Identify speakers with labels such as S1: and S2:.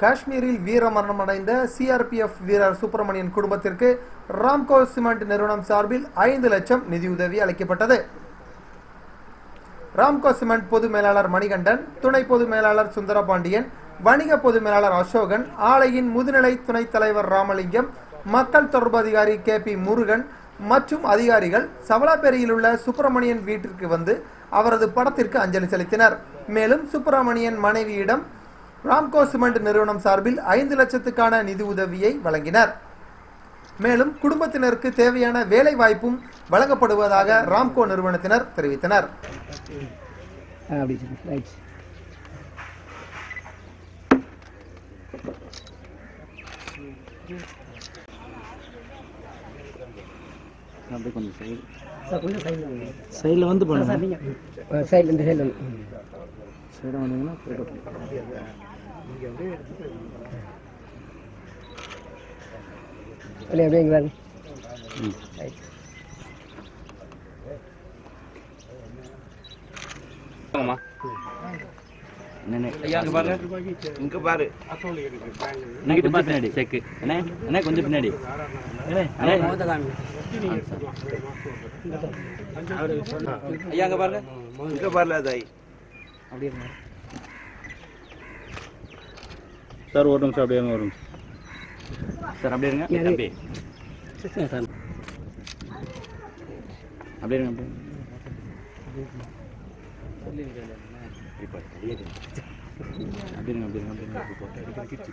S1: காஷ்மீரில் வீரமரணம் அடைந்த சிஆர்பிஎஃப் வீரர் சுப்பிரமணியன் குடும்பத்திற்கு ராம்கோ சிமெண்ட் நிறுவனம் சார்பில் ஐந்து லட்சம் நிதியுதவி அளிக்கப்பட்டது. ராம்கோ சிமெண்ட் பொது மேலாளர் மணிகண்டன் துணை பொது மேலாளர் சுந்தரபாண்டியன் வணிக பொது மேலாளர் அசோகன் ஆலையின் முதுநிலை துணைத் தலைவர் ராமலிங்கம் மக்கள் தொடர்பு அதிகாரி கே பி முருகன் மற்றும் அதிகாரிகள் சவலாப்பேரியில் உள்ள சுப்பிரமணியன் வீட்டிற்கு வந்து அவரது படத்திற்கு அஞ்சலி செலுத்தினர். மேலும் சுப்பிரமணியன் மனைவியிடம் ராம்கோ சிமெண்ட் நிறுவனம் சார்பில் ஐந்து லட்சத்துக்கான நிதி உதவியை வழங்கினர். மேலும் குடும்பத்தினருக்கு தேவையான வேலை வாய்ப்பும் வழங்கப்படுவதாக ராம்கோ நிறுவனத்தினர் தெரிவித்தனர்.
S2: சைடில்
S3: வந்து பண்ணுங்க.
S2: சைடில் இந்த சைடில்.
S3: சைடாக வந்தீங்கன்னா போட்டோ
S2: அப்படியே அப்படியே இங்கே வாங்க
S3: ம்.
S2: ரைட்
S3: இங்கே பாரு. பின்னாடி செக்கு அண்ணே அண்ணே கொஞ்சம் பின்னாடி. அண்ணே அண்ணே. ஐயா அங்கே பாருங்க. இங்கே பாருல அதாய்
S2: அப்படியே இருங்க.
S3: சார் ஒரு நிமிஷம் அப்படியே ஒரு நிமிஷம். சார் அப்படியே இருங்க? அப்படியே.
S2: சார்
S3: அப்படியே இருங்க. அப்படியே இருங்க அப்படியே இருங்க